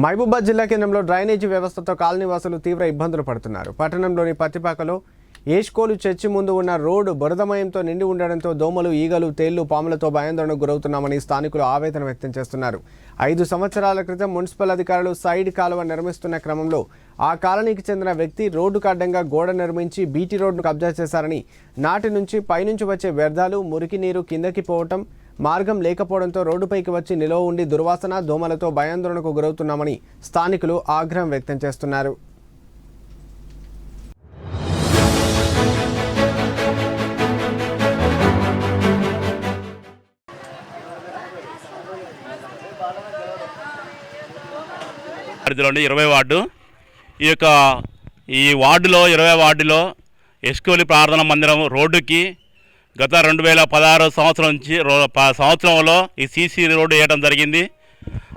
మహబూబాద్ జిల్లా కేంద్రంలో డ్రైనేజీ వ్యవస్థతో కాలనీవాసులు తీవ్ర ఇబ్బందులు పడుతున్నారు. పట్టణంలోని పత్తిపాకలో ఏష్కోలు చర్చి ముందు ఉన్న రోడ్డు బురదమయంతో నిండి ఉండడంతో దోమలు ఈగలు తేళ్ళు పాములతో భయాందోళనకు గురవుతున్నామని స్థానికులు ఆవేదన వ్యక్తం చేస్తున్నారు. ఐదు సంవత్సరాల క్రితం మున్సిపల్ అధికారులు సైడ్ కాలువ నిర్మిస్తున్న క్రమంలో ఆ కాలనీకి చెందిన వ్యక్తి రోడ్డుకు అడ్డంగా గోడ నిర్మించి బీటీ రోడ్డును కబ్జా చేశారని నాటి నుంచి పైనుంచి వచ్చే వ్యర్థాలు మురికి నీరు కిందకి పోవటం మార్గం లేకపోవడంతో రోడ్డుపైకి వచ్చి నిలవ ఉండి దుర్వాసన దోమలతో భయాందోళనకు గురవుతున్నామని స్థానికులు ఆగ్రహం వ్యక్తం చేస్తున్నారు. పరిధిలోని ఇరవై వార్డు. ఈ యొక్క ఈ వార్డులో ఇరవై వార్డులో ఎస్కోలి ప్రార్థన మందిరం రోడ్డుకి గత రెండు వేల పదహారు సంవత్సరం నుంచి రో సంవత్సరంలో ఈ సీసీ రోడ్డు వేయడం జరిగింది.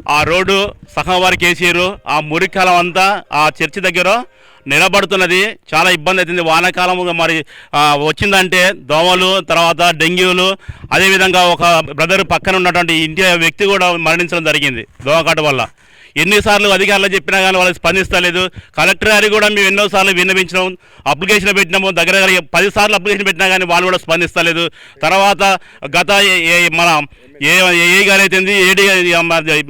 ఆ రోడ్డు సగం వారికి వేసారు ఆ మురికాలం అంతా ఆ చర్చి దగ్గర నిలబడుతున్నది. చాలా ఇబ్బంది అవుతుంది. వానాకాలం మరి వచ్చిందంటే దోమలు తర్వాత డెంగ్యూలు అదేవిధంగా ఒక బ్రదర్ పక్కన ఉన్నటువంటి ఇంటి వ్యక్తి కూడా మరణించడం జరిగింది. దోమకాటు వల్ల. ఎన్నిసార్లు అధికారులు చెప్పినా కానీ వాళ్ళు స్పందిస్తలేదు. కలెక్టర్ గారికి కూడా మేము ఎన్నోసార్లు విన్నవించినాం అప్లికేషన్ పెట్టినాము. దగ్గర దగ్గర పది సార్లు అప్లికేషన్ పెట్టినా కానీ వాళ్ళు కూడా స్పందిస్తలేదు. తర్వాత గత ఏ- మన ఏ ఏ గారు అయితేంది ఏడీ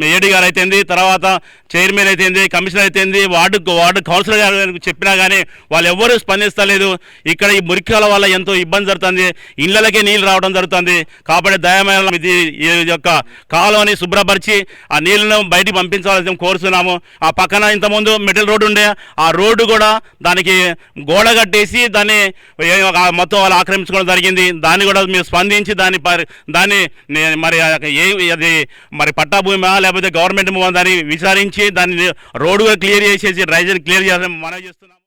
ఏడీ గారు అయితేంది తర్వాత చైర్మన్ అయితేంది కమిషనర్ అయితేంది వార్డు వార్డు కౌన్సిలర్ గారు చెప్పినా కానీ వాళ్ళు ఎవ్వరూ స్పందిస్తలేదు. ఇక్కడ ఈ మురికాల వల్ల ఎంతో ఇబ్బంది జరుగుతుంది. ఇళ్ళకే నీళ్ళు రావడం జరుగుతుంది. కాబట్టి దయమైన ఇది ఈ యొక్క కాలువని శుభ్రపరిచి ఆ నీళ్ళను బయటికి మేము కోరుతున్నాము ఆ పక్కన ఇంతకుముందు మెటల్ రోడ్డు ఉండే ఆ రోడ్డు కూడా దానికి గోడ కట్టేసి దాన్ని ఏ- మొత్తం వాళ్ళు ఆక్రమించుకోవడం జరిగింది. దాన్ని కూడా మీరు స్పందించి దాన్ని దాన్ని మరి ఏ అది మరి పట్టా భూమా లేకపోతే గవర్నమెంట్ దాన్ని విచారించి దాన్ని రోడ్డుగా క్లియర్ చేసేసి డ్రైజన్ క్లియర్ చేయాలని మనం చేస్తున్నాం